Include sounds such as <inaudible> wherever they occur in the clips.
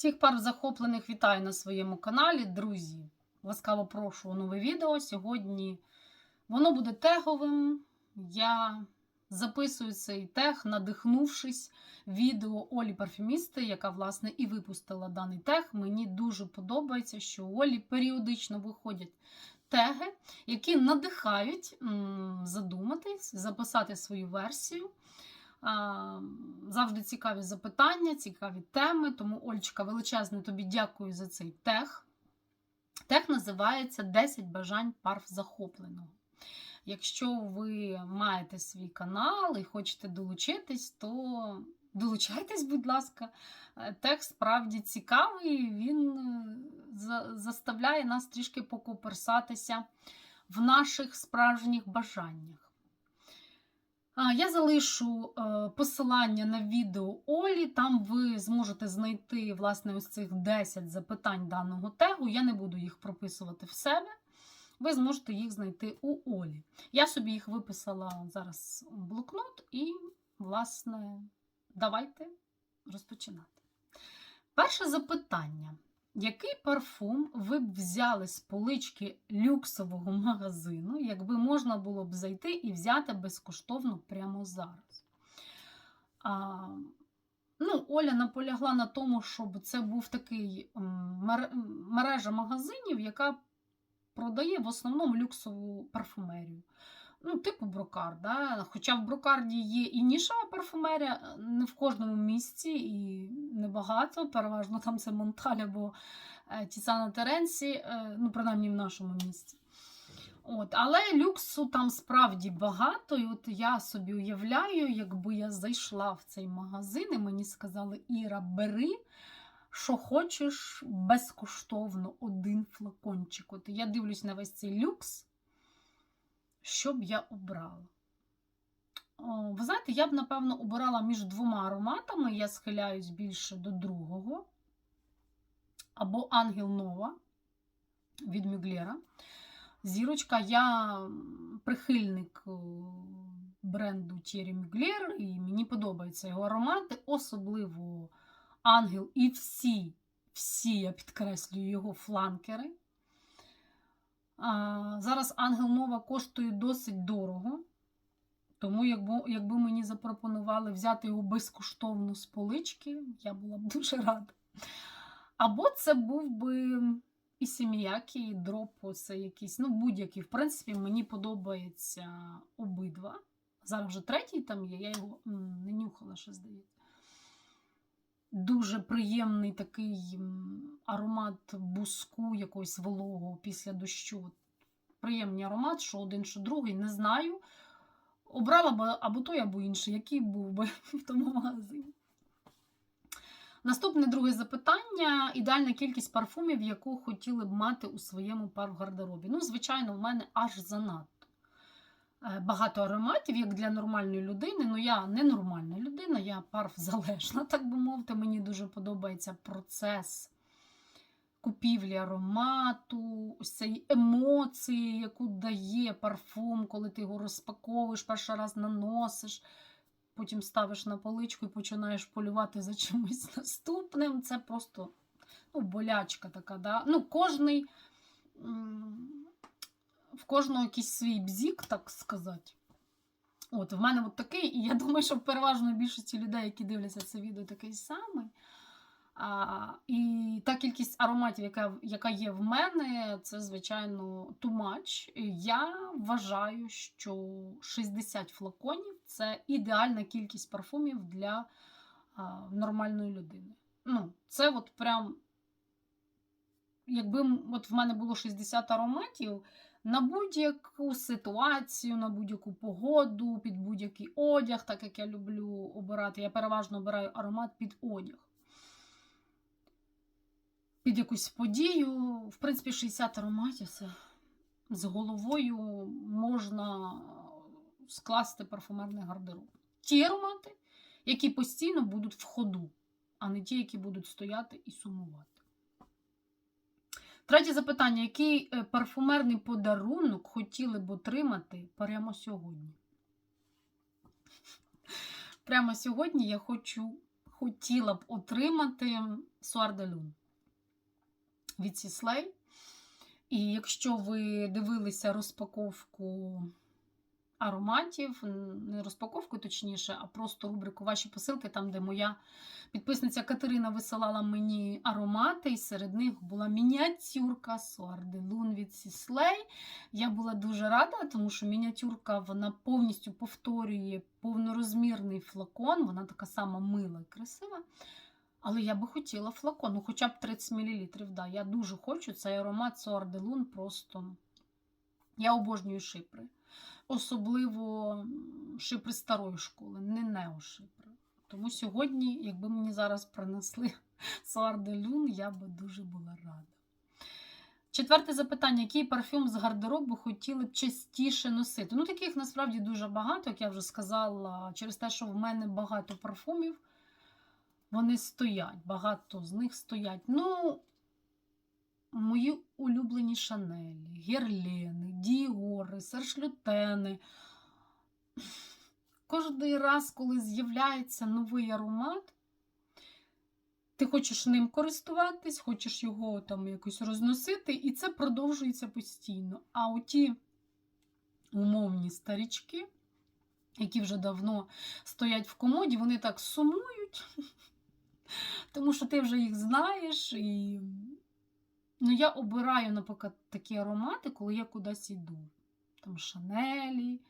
Всіх пар захоплених вітаю на своєму каналі, друзі. Ласкаво прошу нове відео. Сьогодні воно буде теговим. Я записую цей тег, надихнувшись відео Олі Парфюмісти, яка, власне, і випустила даний тег. Мені дуже подобається, що у Олі періодично виходять теги, які надихають задуматись, записати свою версію. А, Завжди цікаві запитання, цікаві теми. Тому, Ольчка, величезне тобі дякую за цей тег. Тег називається 10 бажань парф захопленого. Якщо ви маєте свій канал і хочете долучитись, то долучайтесь, будь ласка. Е, Тег справді цікавий, він е, заставляє нас трішки покоперсатися в наших справжніх бажаннях. Я залишу е, посилання на відео Олі. Там ви зможете знайти власне ось цих 10 запитань даного тегу. Я не буду їх прописувати в себе. Ви зможете їх знайти у Олі. Я собі їх виписала зараз у блокнот, і, власне, давайте розпочинати. Перше запитання. Який парфум ви б взяли з полички люксового <laughs> магазину, якби можна було б зайти і взяти безкоштовно прямо зараз? А, ну, Оля наполягла на тому, щоб це був такий мережа магазинів, яка продає в основному люксову парфумерію. Ну, типу брокар. Да? Хоча в брокарді є і нішова парфумерія, не в кожному місці і небагато. Переважно там це Монталь або е, Тіцана Теренсі, е, ну, принаймні в нашому місті. От, але люксу там справді багато, і от я собі уявляю, якби я зайшла в цей магазин, і мені сказали, Іра, бери, що хочеш безкоштовно один флакончик. От я дивлюсь на весь цей люкс, що б я обрала. Ви знаєте, я б, напевно, обирала між двома ароматами. Я схиляюсь більше до другого. Або Ангел Нова від Мюглера. Зірочка, я прихильник е, бренду Thierry Mugler, і мені подобаються його аромати, особливо Ангел і всі, всі, я підкреслюю, його фланкери. Зараз Ангел Нова коштує досить дорого. Тому, якби, якби мені запропонували взяти його безкоштовно з полички, я була б дуже рада. Або це був би і сім'які, і дроп, це якийсь, ну, будь-який. В принципі, мені подобається обидва. Зараз вже третій там є, я його не нюхала, ще здається. Дуже приємний такий аромат буску, якогось вологого після дощу. Приємний аромат, що один, що другий, не знаю. Обрала б або той, або інший, який був би <laughs> в тому магазині. Наступне друге запитання: ідеальна кількість парфумів, яку хотіли б мати у своєму парфгардеробі. Ну, звичайно, в мене аж занадто. Е, Багато ароматів, як для нормальної людини. Ну, я не нормальна людина, я парфзалежна, <laughs> так би мовити. Мені дуже подобається процес купівлі аромату, ось цієї емоції, яку дає парфум, коли ти його розпаковуєш, перший раз наносиш, потім ставиш на поличку і починаєш полювати за чимось <laughs> наступним. Це просто ну, болячка така. Да? Ну, кожний, в кожного якийсь свій бзік, так сказати. От, в мене от такий, і я думаю, що в переважної більшості людей, які дивляться це відео, такий самий. А, і та кількість ароматів, яка, яка є в мене, це, звичайно, too much. Я вважаю, що 60 флаконів це ідеальна кількість парфумів для а, нормальної людини. Ну, це от прям, якби от в мене було 60 ароматів, на будь-яку ситуацію, на будь-яку погоду, під будь-який одяг, так як я люблю обирати. Я переважно обираю аромат під одяг під якусь подію. В принципі, 60 ароматів з головою можна скласти парфумерний гардероб. Ті аромати, які постійно будуть в ходу, а не ті, які будуть стояти і сумувати. Третє запитання: який е, парфумерний подарунок хотіли б отримати прямо сьогодні? Прямо сьогодні я хочу хотіла б отримати Суарделюн від Сіслей. І якщо ви дивилися розпаковку ароматів, не розпаковку, точніше, а просто рубрику Ваші посилки, там, де моя підписниця Катерина висилала мені аромати, і серед них була мініатюрка Суарделун від Сіслей. Я була дуже рада, тому що мініатюрка вона повністю повторює повнорозмірний флакон, вона така сама мила і красива. Але я би хотіла флакон, ну хоча б 30 мл. Да. Я дуже хочу цей аромат Суарделун просто. Я обожнюю шипри. Особливо шипри старої школи, не неошипри. Тому сьогодні, якби мені зараз принесли <laughs> Суарделюн, я би дуже була рада. Четверте запитання: який парфюм з гардеробу хотіли б частіше носити? Ну, таких насправді дуже багато, як я вже сказала, через те, що в мене багато парфумів. Вони стоять, багато з них стоять. Ну, мої улюблені Шанелі, Герлени, Діори, Сершлютени. Кожний раз, коли з'являється новий аромат, ти хочеш ним користуватись, хочеш його там якось розносити, і це продовжується постійно. А оті умовні старічки, які вже давно стоять в комоді, вони так сумують, тому що ти вже їх знаєш. І... Ну, я обираю, наприклад, такі аромати, коли я кудись йду. Там Шанелі,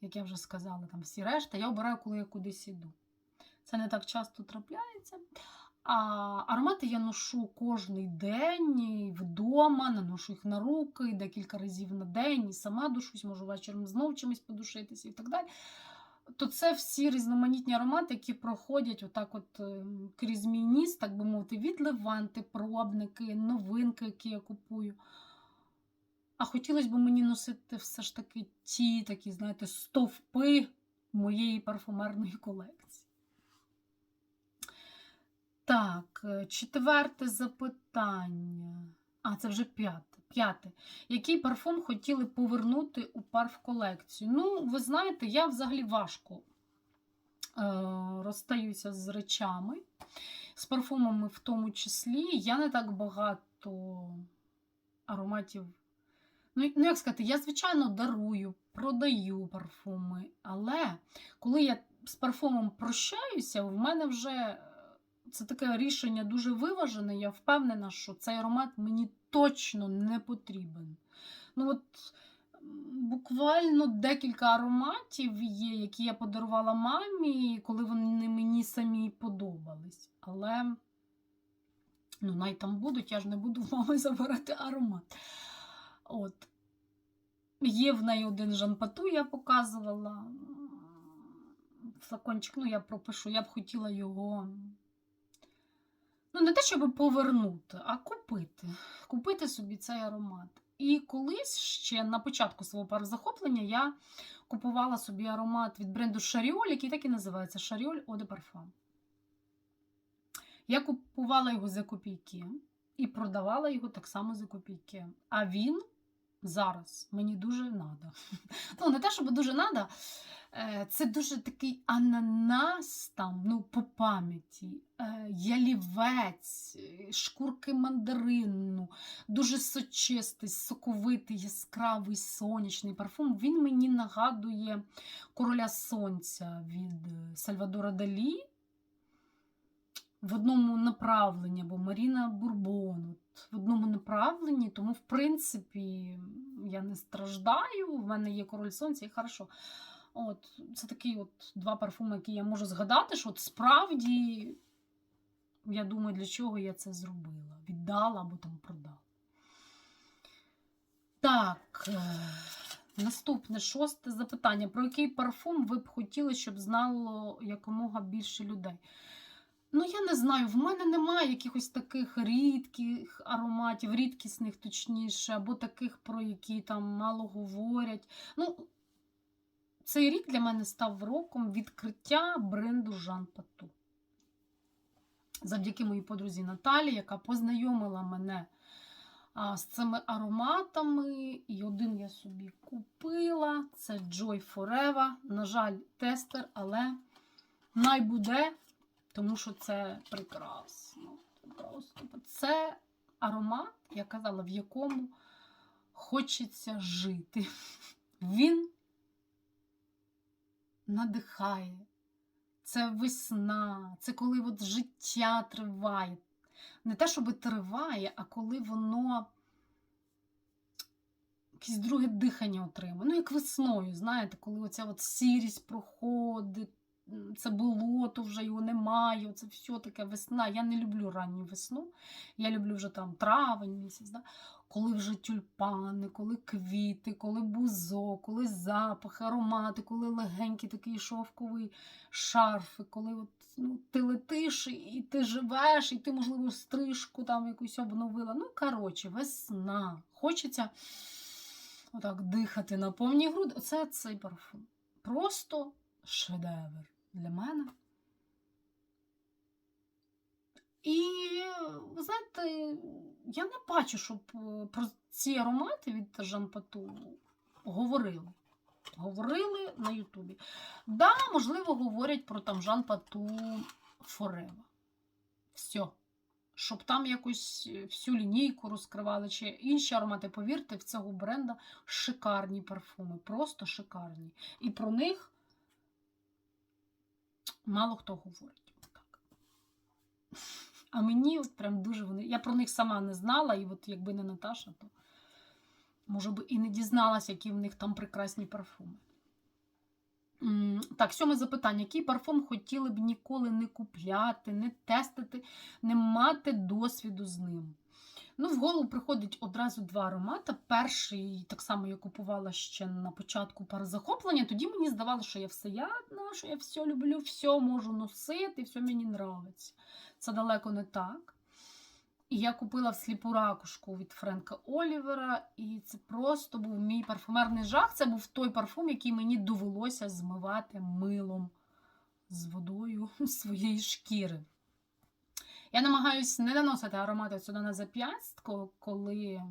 як я вже сказала, там всі решта, я обираю, коли я кудись іду. Це не так часто трапляється. А аромати я ношу кожен день вдома, наношу їх на руки декілька разів на день, і сама душусь, можу вечором знов чимось подушитися і так далі. То це всі різноманітні аромати, які проходять отак от е, крізь мій ніс, так би мовити, від леванти, пробники, новинки, які я купую. А хотілося б мені носити все ж таки ті такі, знаєте, стовпи моєї парфумерної колекції. Так, е, четверте запитання. А, це вже п'яте. П'яте. Який парфум хотіли повернути у парф колекцію? Ну, ви знаєте, я взагалі важко е, розстаюся з речами, з парфумами в тому числі. Я не так багато ароматів. Ну, ну, як сказати, я, звичайно, дарую, продаю парфуми, але коли я з парфумом прощаюся, в мене вже це таке рішення дуже виважене. Я впевнена, що цей аромат мені точно не потрібен. Ну, от Буквально декілька ароматів є, які я подарувала мамі, коли вони мені самі подобались. Але, ну, навіть там будуть, я ж не буду <laughs> в мами забирати аромат. От. Є в неї один Жанпату, я показувала. Флакончик, ну, я пропишу, я б хотіла його. Ну, не те, щоб повернути, а купити. Купити собі цей аромат. І колись ще на початку свого парозахоплення я купувала собі аромат від бренду Шаріоль, який так і називається Шаріоль Eau de Parfum. Я купувала його за копійки і продавала його так само за копійки. А він зараз мені дуже надо. <laughs> Ну, не те, щоб дуже надо. Е, Це дуже такий ананас там, ну, по пам'яті, е, ялівець, е, шкурки мандарину, дуже сочистий, соковитий, яскравий сонячний парфум. Він мені нагадує короля сонця від Сальвадора Далі. В одному направленні, або Маріна Бурбон, в одному направленні, тому, в принципі, я не страждаю, в мене є король сонця і хорошо. От, Це такі от два парфуми, які я можу згадати, що от справді, я думаю, для чого я це зробила. Віддала або там продала. Так, е, наступне шосте запитання. Про який парфум ви б хотіли, щоб знало якомога більше людей? Ну, я не знаю, в мене немає якихось таких рідких ароматів, рідкісних, точніше, або таких, про які там мало говорять. Ну, цей рік для мене став роком відкриття бренду Жан Пату. Завдяки моїй подрузі Наталі, яка познайомила мене а, з цими ароматами. І один я собі купила. Це Joy Forever. На жаль, тестер, але най буде. Тому що це прекрасно. Просто це аромат, я казала, в якому хочеться жити. <laughs> Він надихає. Це весна, це коли от життя триває. Не те, щоб триває, а коли воно якесь друге дихання отримує. Ну, як весною, знаєте, коли оця от сірість проходить, це болото вже його немає, це все таке весна. Я не люблю ранню весну. Я люблю вже там травень місяць. Да? Коли вже тюльпани, коли квіти, коли бузо, коли запах, аромати, коли легенький такий шовковий шарф, коли от, ну, ти летиш і ти живеш, і ти, можливо, стрижку там якусь обновила. Ну, коротше, весна. Хочеться отак дихати на повні груди. Оце цей парфум. Просто шедевр для мене. І, ви знаєте, я не бачу, щоб е, про ці аромати від Жан Пату говорили. Говорили на Ютубі. Да, можливо, говорять про там Жан Пату Форева. Все. Щоб там якусь е, всю лінійку розкривали, чи інші аромати, повірте, в цього бренда шикарні парфуми, просто шикарні. І про них мало хто говорить. Так. А мені от прям дуже вони. Я про них сама не знала, і от якби не Наташа, то може би і не дізналася, які в них там прекрасні парфуми. Так, сьоме запитання. Який парфум хотіли б ніколи не купляти, не тестити, не мати досвіду з ним? Ну, в голову приходить одразу два аромати. Перший, так само я купувала ще на початку парозахоплення. Тоді мені здавалося, що я всеядна, що я все люблю, все можу носити, все мені подобається. Це далеко не так. І я купила всліпу ракушку від Френка Олівера, і це просто був мій парфумерний жах. Це був той парфум, який мені довелося змивати милом з водою <laughs> своєї шкіри. Я намагаюся не наносити аромати сюди на зап'ястко, коли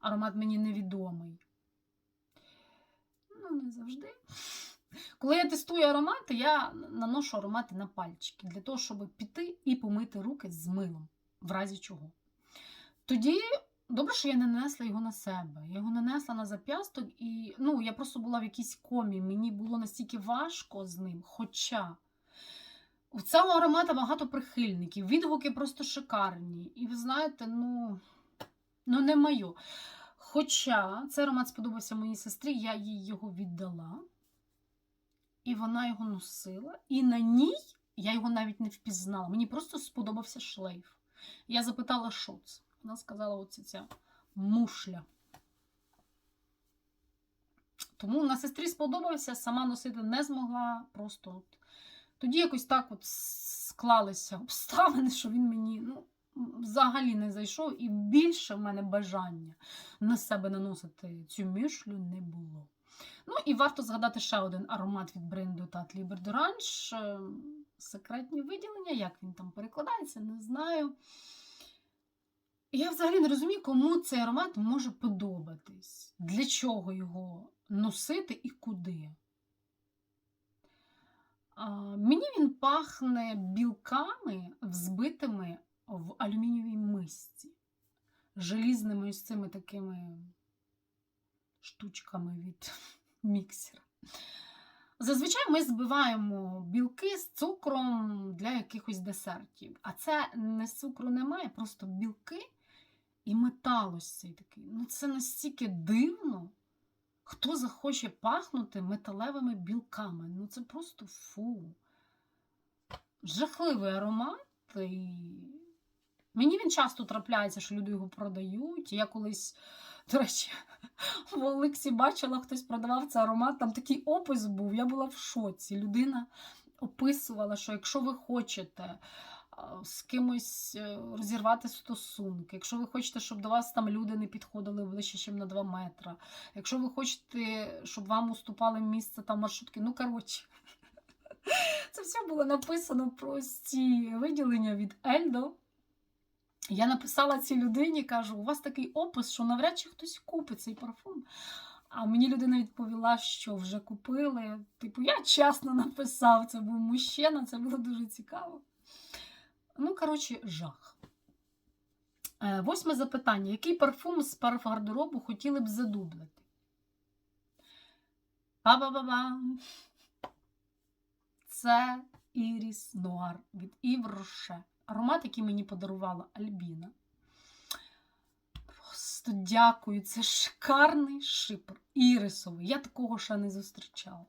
аромат мені невідомий. Ну, не завжди. Коли я тестую аромати, я наношу аромати на пальчики для того, щоб піти і помити руки з милом, в разі чого. Тоді добре, що я не нанесла його на себе. Я його нанесла на зап'ясток, і ну, я просто була в якійсь комі. Мені було настільки важко з ним. Хоча у цього аромата багато прихильників, відгуки просто шикарні. І ви знаєте, ну, ну не моє. Хоча цей аромат сподобався моїй сестрі, я їй його віддала. І вона його носила. І на ній я його навіть не впізнала. Мені просто сподобався шлейф. Я запитала, що це. Вона сказала, оце ця мушля. Тому на сестрі сподобався, сама носити не змогла. Просто от. Тоді якось так от склалися обставини, що він мені ну, взагалі не зайшов, і більше в мене бажання на себе наносити цю мішлю не було. Ну і варто згадати ще один аромат від бренду Tat Libre d'Orange. Секретні виділення, як він там перекладається, не знаю. Я взагалі не розумію, кому цей аромат може подобатись, для чого його носити і куди. Мені він пахне білками, взбитими в алюмінієвій мисці, желізними ось цими такими штучками від <laughs> міксера. Зазвичай ми збиваємо білки з цукром для якихось десертів. А це не цукру немає, просто білки і метал ось цей такий. Ну це настільки дивно. Хто захоче пахнути металевими білками? Ну це просто фу. Жахливий аромат. І... Мені він часто трапляється, що люди його продають. Я колись, до речі, в Олексі бачила, хтось продавав цей аромат, там такий опис був, я була в шоці. Людина описувала, що якщо ви хочете з кимось е, розірвати стосунки, якщо ви хочете, щоб до вас там люди не підходили ближче, ніж на 2 метри, якщо ви хочете, щоб вам уступали місце там маршрутки, ну коротше. <laughs> Це все було написано про ці виділення від Ельдо. Я написала цій людині, кажу, у вас такий опис, що навряд чи хтось купить цей парфум. А мені людина відповіла, що вже купили. Типу, я чесно написав, це був мужчина, це було дуже цікаво. Ну, коротше, жах. Е, Восьме запитання. Який парфум з парфгардеробу хотіли б задублити? Па-ба-ба-бам! Це Іріс Нуар від Ів Роше. Аромат, який мені подарувала Альбіна. Просто дякую. Це шикарний шипр. Ірисовий. Я такого ще не зустрічала.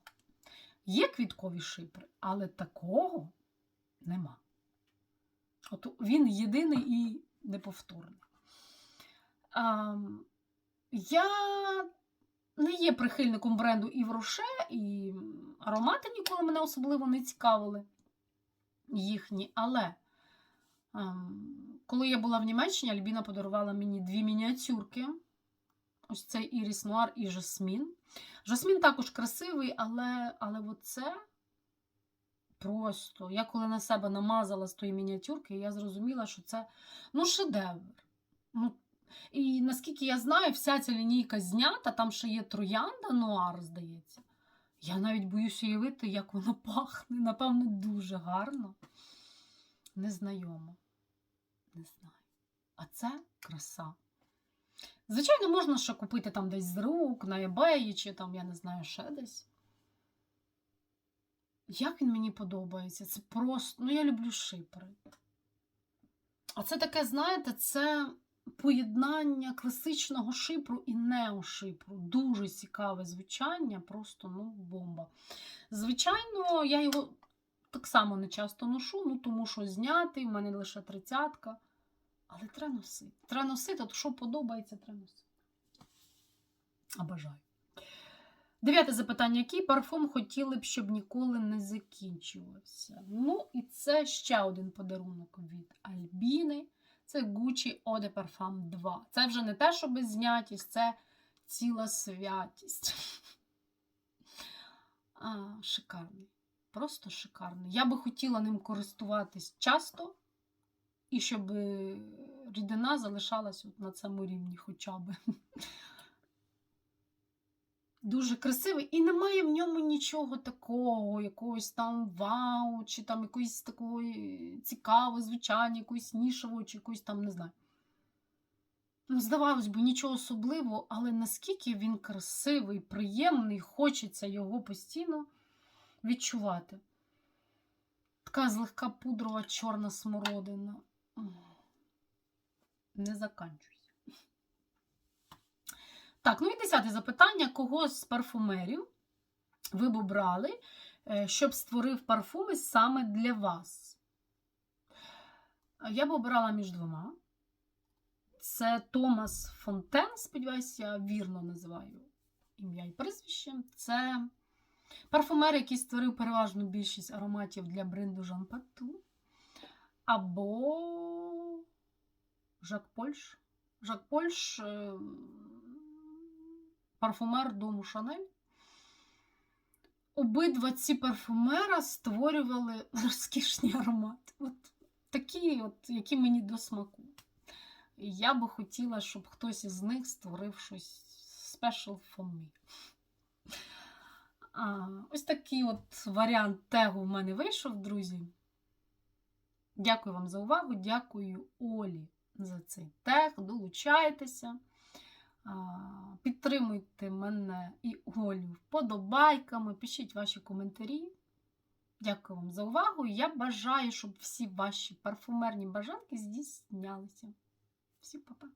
Є квіткові шипри, але такого нема. От він єдиний і неповторний. А, я не є прихильником бренду Ів Роше, і аромати ніколи мене особливо не цікавили їхні. Але ем, коли я була в Німеччині, Альбіна подарувала мені дві мініатюрки. Ось цей Іріс Нуар і Жасмін. Жасмін також красивий, але, але оце просто. Я коли на себе намазала з тої мініатюрки, я зрозуміла, що це ну, шедевр. Ну, і наскільки я знаю, вся ця лінійка знята, там ще є троянда нуар, здається. Я навіть боюсь уявити, як воно пахне. Напевно, дуже гарно. Незнайомо. Не знаю. А це краса. Звичайно, можна ще купити там десь з рук, на eBay, чи там, я не знаю, ще десь. Як він мені подобається? Це просто. Ну, я люблю шипри. А це таке, знаєте, це поєднання класичного шипру і неошипру. Дуже цікаве звучання, просто ну, бомба. Звичайно, я його так само не часто ношу, ну тому що знятий, в мене лише тридцятка. Але треба носити. Треба носити, то що подобається, треба носити. А бажаю. Дев'яте запитання. Який парфум хотіли б, щоб ніколи не закінчувався? Ну, і це ще один подарунок від Альбіни. Це Gucci Eau de Parfum 2. Це вже не те, що беззнятість, це ціла святість. <laughs> А, Шикарний. Просто шикарний. Я би хотіла ним користуватись часто, і щоб рідина залишалась от на цьому рівні хоча б. <laughs> Дуже красивий, і немає в ньому нічого такого, якогось там вау, чи там якоїсь такої цікавої звучання, якоїсь нішового, чи якоїсь там, не знаю. Ну, здавалось би, нічого особливого, але наскільки він красивий, приємний, хочеться його постійно відчувати. Така злегка пудрова чорна смородина. Не заканчуйся. Так, ну і десяте запитання: кого з парфумерів ви б обрали, щоб створив парфуми саме для вас? Я б обирала між двома. Це Томас Фонтен, сподіваюся, я вірно називаю ім'я і прізвище. Це парфумер, який створив переважну більшість ароматів для бренду Жан Пату. Або Жак Польш. Жак Польш парфумер дому Шанель. Обидва ці парфумера створювали <laughs> розкішні аромати. От такі, от, які мені до смаку. Я би хотіла, щоб хтось із них створив щось special for me. А, Ось такий от варіант тегу в мене вийшов, друзі. Дякую вам за увагу. Дякую Олі за цей тег. Долучайтеся. Підтримуйте мене і Олю вподобайками, пишіть ваші коментарі. Дякую вам за увагу. Я бажаю, щоб всі ваші парфумерні бажанки здійснялися. Всім па-па!